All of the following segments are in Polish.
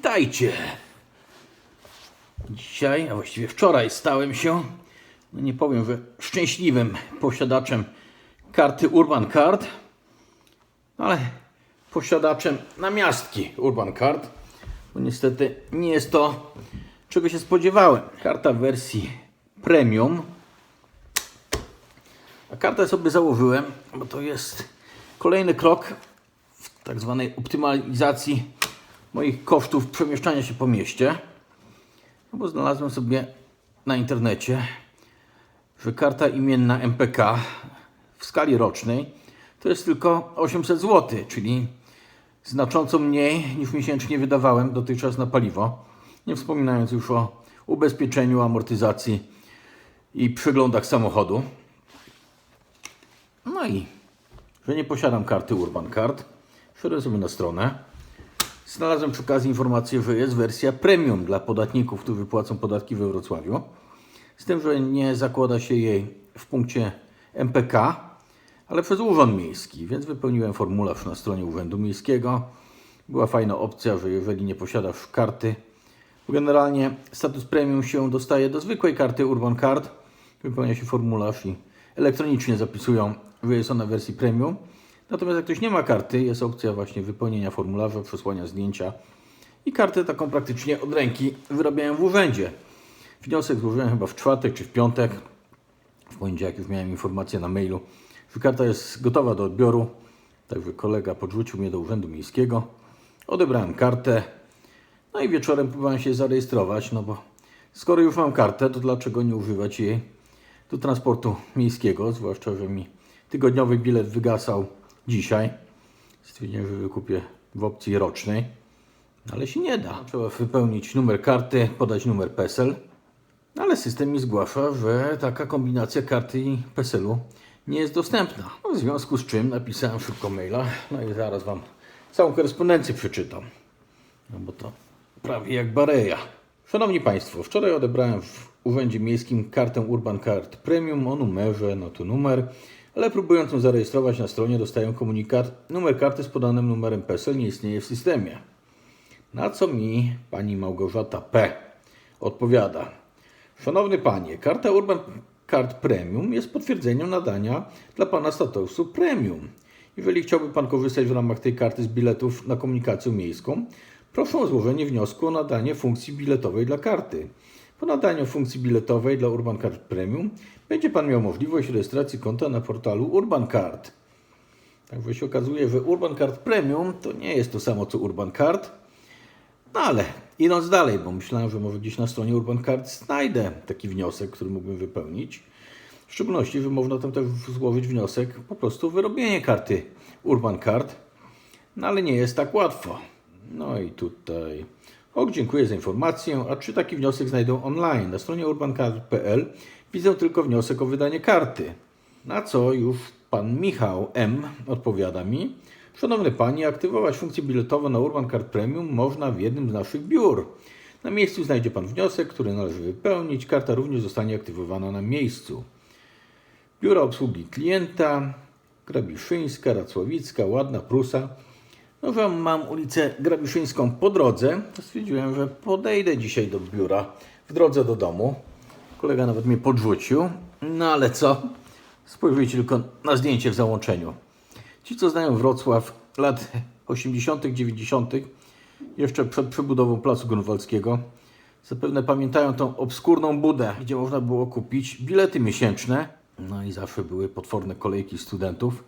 Witajcie! Dzisiaj, a właściwie wczoraj stałem się, no nie powiem, że szczęśliwym posiadaczem karty Urban Card, ale posiadaczem namiastki Urban Card, bo niestety nie jest to, czego się spodziewałem. Karta w wersji premium, a kartę sobie założyłem, bo to jest kolejny krok w tak zwanej optymalizacji moich kosztów przemieszczania się po mieście. No bo znalazłem sobie na internecie, że karta imienna MPK w skali rocznej to jest tylko 800 zł, czyli znacząco mniej niż miesięcznie wydawałem dotychczas na paliwo. Nie wspominając już o ubezpieczeniu, amortyzacji i przeglądach samochodu. No i, że nie posiadam karty Urban Card, wszedłem sobie na stronę. Znalazłem przy okazji informację, że jest wersja premium dla podatników, którzy płacą podatki we Wrocławiu. Z tym, że nie zakłada się jej w punkcie MPK, ale przez Urząd Miejski, więc wypełniłem formularz na stronie Urzędu Miejskiego. Była fajna opcja, że jeżeli nie posiadasz karty, bo generalnie status premium się dostaje do zwykłej karty Urban Card, wypełnia się formularz i elektronicznie zapisują, że jest ona w wersji premium. Natomiast jak ktoś nie ma karty, jest opcja właśnie wypełnienia formularza, przesłania zdjęcia i kartę taką praktycznie od ręki wyrabiałem w urzędzie. Wniosek złożyłem chyba w czwartek czy w piątek. W poniedziałek już miałem informację na mailu, że karta jest gotowa do odbioru. Także kolega podrzucił mnie do Urzędu Miejskiego. Odebrałem kartę. No i wieczorem próbowałem się zarejestrować, no bo skoro już mam kartę, to dlaczego nie używać jej do transportu miejskiego, zwłaszcza, że mi tygodniowy bilet wygasał dzisiaj. Stwierdziłem, że wykupię w opcji rocznej, ale się nie da. Trzeba wypełnić numer karty, podać numer PESEL, ale system mi zgłasza, że taka kombinacja karty i PESEL-u nie jest dostępna. No, w związku z czym napisałem szybko maila, no i zaraz Wam całą korespondencję przeczytam. No bo to prawie jak Bareja. Szanowni Państwo, wczoraj odebrałem w Urzędzie Miejskim kartę Urban Card Premium o numerze, no tu numer, ale próbując ją zarejestrować na stronie dostaję komunikat, numer karty z podanym numerem PESEL nie istnieje w systemie. Na co mi pani Małgorzata P. odpowiada. Szanowny panie, karta Urban Card Premium jest potwierdzeniem nadania dla pana statusu premium. Jeżeli chciałby pan korzystać w ramach tej karty z biletów na komunikację miejską, proszę o złożenie wniosku o nadanie funkcji biletowej dla karty. Po nadaniu funkcji biletowej dla Urban Card Premium będzie Pan miał możliwość rejestracji konta na portalu Urban Card. Także się okazuje, że Urban Card Premium to nie jest to samo co Urban Card. No ale idąc dalej, bo myślałem, że może gdzieś na stronie Urban Card znajdę taki wniosek, który mógłbym wypełnić. W szczególności, że można tam też złożyć wniosek po prostu o wyrobienie karty Urban Card. No ale nie jest tak łatwo. No i tutaj. Och, dziękuję za informację. A czy taki wniosek znajdą online? Na stronie urbancard.pl widzę tylko wniosek o wydanie karty. Na co już pan Michał M. odpowiada mi. Szanowny panie, aktywować funkcję biletową na Urban Card Premium można w jednym z naszych biur. Na miejscu znajdzie pan wniosek, który należy wypełnić. Karta również zostanie aktywowana na miejscu. Biura obsługi klienta, Grabiszyńska, Racławicka, Ładna, Prusa. No, mam ulicę Grabiszyńską po drodze, stwierdziłem, że podejdę dzisiaj do biura w drodze do domu. Kolega nawet mnie podrzucił. No ale co? Spojrzyjcie tylko na zdjęcie w załączeniu. Ci, co znają Wrocław lat 80., 90., jeszcze przed przebudową Placu Grunwaldzkiego, zapewne pamiętają tą obskurną budę, gdzie można było kupić bilety miesięczne. No i zawsze były potworne kolejki studentów.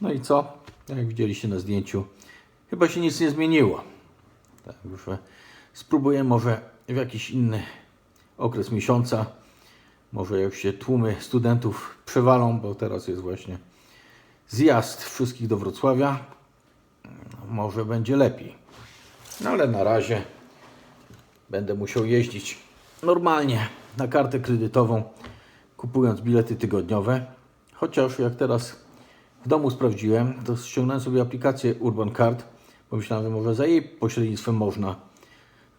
No i co? Jak widzieliście na zdjęciu, chyba się nic nie zmieniło. Także spróbuję może w jakiś inny okres miesiąca. Może jak się tłumy studentów przewalą, bo teraz jest właśnie zjazd wszystkich do Wrocławia. Może będzie lepiej. No ale na razie będę musiał jeździć normalnie na kartę kredytową, kupując bilety tygodniowe. Chociaż jak teraz w domu sprawdziłem, to ściągnąłem sobie aplikację Urban Card. Pomyślałem, że może za jej pośrednictwem można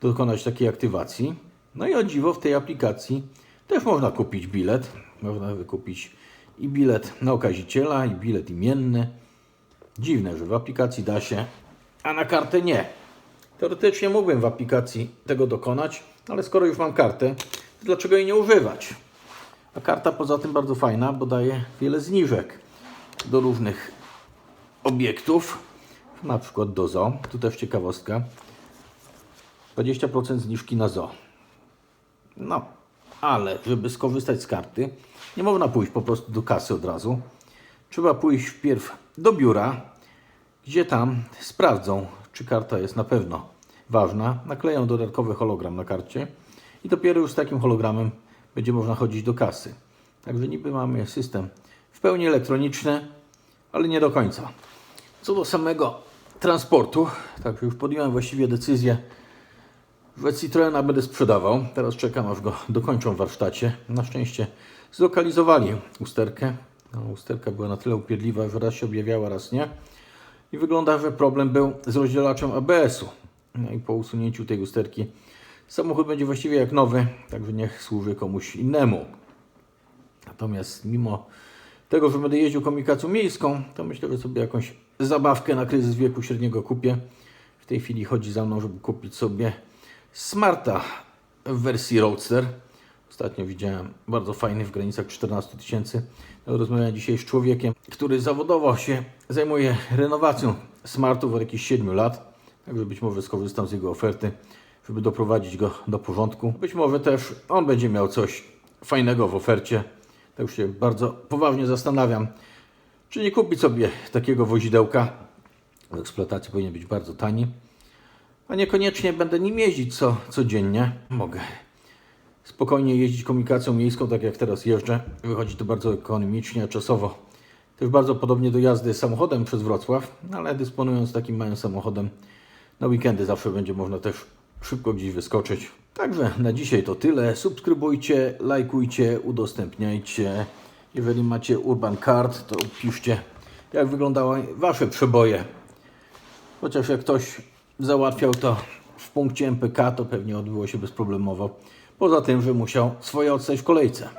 dokonać takiej aktywacji. No i o dziwo w tej aplikacji też można kupić bilet. Można wykupić i bilet na okaziciela, i bilet imienny. Dziwne, że w aplikacji da się, a na kartę nie. Teoretycznie mógłbym w aplikacji tego dokonać, ale skoro już mam kartę, to dlaczego jej nie używać? A karta poza tym bardzo fajna, bo daje wiele zniżek do różnych obiektów, na przykład do zoo. Tu też ciekawostka. 20% zniżki na zoo. No, ale żeby skorzystać z karty, nie można pójść po prostu do kasy od razu. Trzeba pójść wpierw do biura, gdzie tam sprawdzą, czy karta jest na pewno ważna. Nakleją dodatkowy hologram na karcie i dopiero już z takim hologramem będzie można chodzić do kasy. Także niby mamy system w pełni elektroniczny, ale nie do końca. Co do samego transportu, tak już podjąłem właściwie decyzję, że Citroena będę sprzedawał. Teraz czekam, aż go dokończą w warsztacie. Na szczęście zlokalizowali usterkę. No, usterka była na tyle upierdliwa, że raz się objawiała, raz nie. I wygląda, że problem był z rozdzielaczem ABS-u. No i po usunięciu tej usterki samochód będzie właściwie jak nowy, także niech służy komuś innemu. Natomiast mimo tego, że będę jeździł komunikacją miejską, to myślę, że sobie jakąś zabawkę na kryzys wieku średniego kupię. W tej chwili chodzi za mną, żeby kupić sobie Smarta w wersji Roadster. Ostatnio widziałem bardzo fajny w granicach 14 tysięcy. Rozmawiałem dzisiaj z człowiekiem, który zawodowo się zajmuje renowacją Smartów od jakichś 7 lat. Także być może skorzystam z jego oferty, żeby doprowadzić go do porządku. Być może też on będzie miał coś fajnego w ofercie. Tak już się bardzo poważnie zastanawiam, czy nie kupić sobie takiego wozidełka. W eksploatacji powinien być bardzo tani. A niekoniecznie będę nim jeździć co, codziennie. Mogę spokojnie jeździć komunikacją miejską, tak jak teraz jeżdżę. Wychodzi to bardzo ekonomicznie, czasowo też bardzo podobnie do jazdy samochodem przez Wrocław, ale dysponując takim małym samochodem, na weekendy zawsze będzie można też szybko gdzieś wyskoczyć. Także na dzisiaj to tyle. Subskrybujcie, lajkujcie, udostępniajcie. Jeżeli macie Urban Card, to piszcie, jak wyglądały Wasze przeboje. Chociaż jak ktoś załatwiał to w punkcie MPK, to pewnie odbyło się bezproblemowo. Poza tym, że musiał swoje odstać w kolejce.